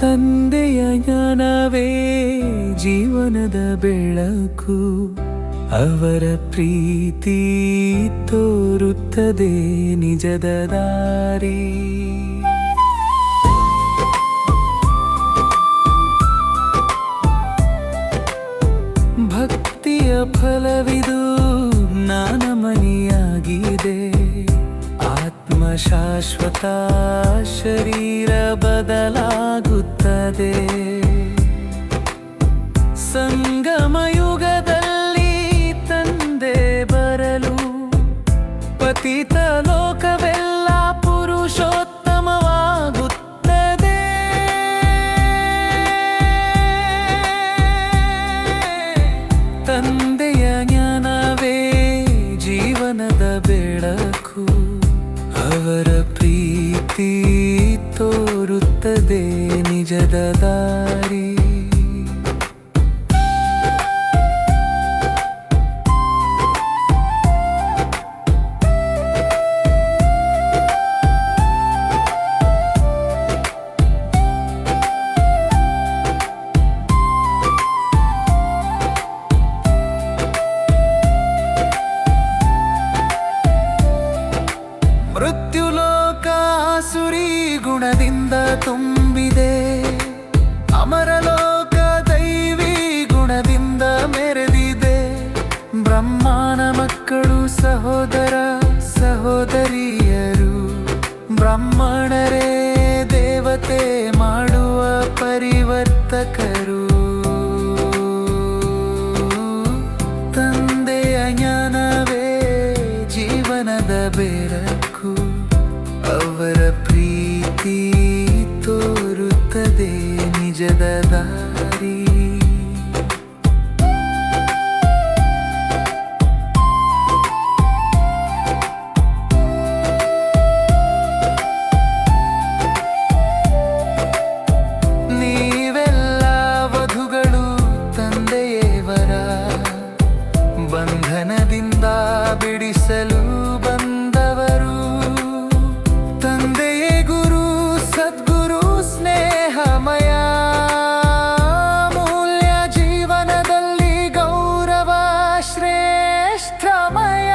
ತಂದೆಯ ಜ್ಞಾನವೇ ಜೀವನದ ಬೆಳಕು. ಅವರ ಪ್ರೀತಿ ತೋರುತ್ತದೆ ನಿಜದ ದಾರಿ. ಭಕ್ತಿಯ ಫಲವಿದು ನಾನಮನಿಯಾಗಿದೆ. ಆತ್ಮ ಶಾಶ್ವತ ಶರೀರ ಬದಲಾಗುತ್ತದೆ ಸಂಗಮ ಯುಗದಲ್ಲಿ ತಂದೆ ಬರಲು ಪತಿತ ಲೋಕವೆಲ್ಲ ಪುರುಷೋತ್ತಮವಾಗುತ್ತದೆ. ತಂದೆಯ ಜ್ಞಾನವೇ ಜೀವನದ ಬೆಳಕು ಅವರ ಪ್ರೀತಿ ತೋರುತ್ತದೆ. ನಿಜದ ದಾರಿ ಗುಣದಿಂದ ತುಂಬಿದೆ. ಅಮರಲೋಕ ದೈವಿ ಗುಣದಿಂದ ಮೆರೆದಿದೆ. ಬ್ರಹ್ಮಾನ ಮಕ್ಕಳು ಸಹೋದರ ಸಹೋದರಿಯರು. ಬ್ರಾಹ್ಮಣರೇ ದೇವತೆ ಮಾಡುವ ಪರಿವರ್ತಕರು. ತಂದೆಯ ಜ್ಞಾನವೇ ಜೀವನದ ಬೆಳಕು ದಿಂದ ಬಿಡಿಸಲು ಬಂದವರು. ತಂದೆಯೇ ಗುರು ಸದ್ಗುರು ಸ್ನೇಹಮಯ ಮೌಲ್ಯ ಜೀವನದಲ್ಲಿ ಗೌರವ ಶ್ರೇಷ್ಠಮಯ